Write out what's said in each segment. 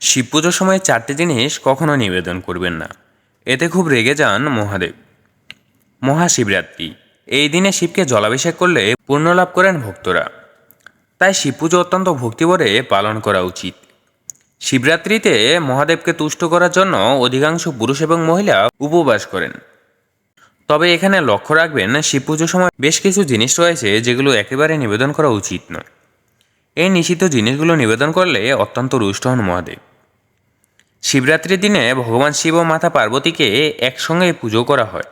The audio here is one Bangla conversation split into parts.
শিব পুজোর সময় চারটি জিনিস কখনো নিবেদন করবেন না। এতে খুব রেগে যান মহাদেব। মহাশিবরাত্রি। এই দিনে শিবকে জলাভিষেক করলে পূর্ণ লাভ করেন ভক্তরা। তাই শিব পুজো অত্যন্ত ভক্তিভরে পালন করা উচিত। শিবরাত্রিতে মহাদেবকে তুষ্ট করার জন্য অধিকাংশ পুরুষ এবং মহিলা উপবাস করেন। তবে এখানে লক্ষ্য রাখবেন, শিব পুজোর সময় বেশ কিছু জিনিস রয়েছে যেগুলো একেবারে নিবেদন করা উচিত নয়। এই নিষিদ্ধ জিনিসগুলো নিবেদন করলে অত্যন্ত রুষ্ট হন মহাদেব। শিবরাত্রির দিনে ভগবান শিব ও মাতা পার্বতীকে একসঙ্গে পুজো করা হয়।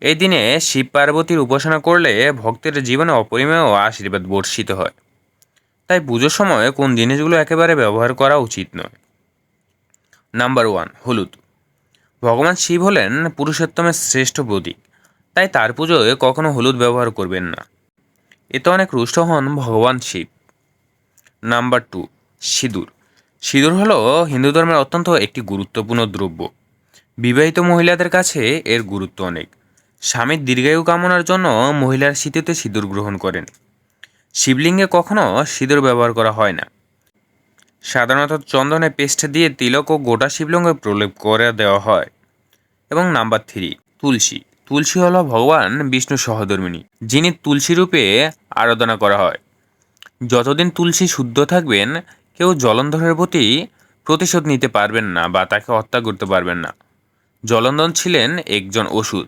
এই দিনে শিব পার্বতীর উপাসনা করলে ভক্তের জীবনে অপরিমেয় আশীর্বাদ বর্ষিত হয়। তাই পুজোর সময় কোন জিনিসগুলো একেবারে ব্যবহার করা উচিত নয়। নাম্বার ওয়ান, হলুদ। ভগবান শিব হলেন পুরুষোত্তমের শ্রেষ্ঠ প্রতীক, তাই তার পুজোয় কখনো হলুদ ব্যবহার করবেন না। এতে অনেক রুষ্ট হন ভগবান শিব। নাম্বার টু, সিঁদুর। সিঁদুর হলো হিন্দু ধর্মের অত্যন্ত একটি গুরুত্বপূর্ণ দ্রব্য। বিবাহিত মহিলাদের কাছে এর গুরুত্ব অনেক। স্বামীর দীর্ঘায়ু কামনার জন্য মহিলার শীতেতে সিঁদুর গ্রহণ করেন। শিবলিঙ্গে কখনো সিঁদুর ব্যবহার করা হয় না। সাধারণত চন্দনে পেস্ট দিয়ে তিলক ও গোটা শিবলিঙ্গে প্রলেপ করে দেওয়া হয়। এবং নাম্বার থ্রি, তুলসী। তুলসী হল ভগবান বিষ্ণু সহধর্মিণী যিনি তুলসী রূপে আরাধনা করা হয়। যতদিন তুলসী শুদ্ধ থাকবেন, কেউ জলন্ধরের প্রতি প্রতিশোধ নিতে পারবেন না বা তাকে হত্যা করতে পারবেন না। জলন্ধন ছিলেন একজন ওষুধ।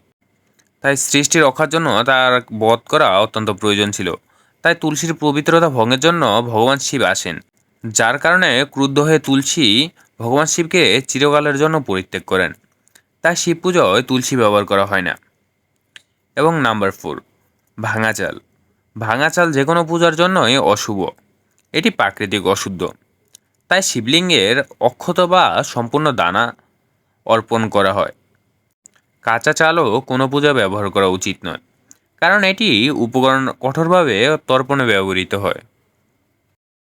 তাই সৃষ্টি রক্ষার জন্য তার বধ করা অত্যন্ত প্রয়োজন ছিল। তাই তুলসীর পবিত্রতা ভঙ্গের জন্য ভগবান শিব আসেন। যার কারণে ক্রুদ্ধ হয়ে তুলসী ভগবান শিবকে চিরকালের জন্য পরিত্যাগ করেন। তাই শিব পুজোয় তুলসী ব্যবহার করা হয় না। এবং নাম্বার ফোর, ভাঙা চাল। ভাঙা চাল যে কোনো পূজার জন্যই অশুভ। এটি প্রাকৃতিক অশুদ্ধ। তাই শিবলিঙ্গের অক্ষত বা সম্পূর্ণ দানা অর্পণ করা হয়। কাঁচা চালও কোনো পূজা ব্যবহার করা উচিত নয়। কারণ এটি উপকরণ কঠোরভাবে তর্পণে ব্যবহৃত হয়।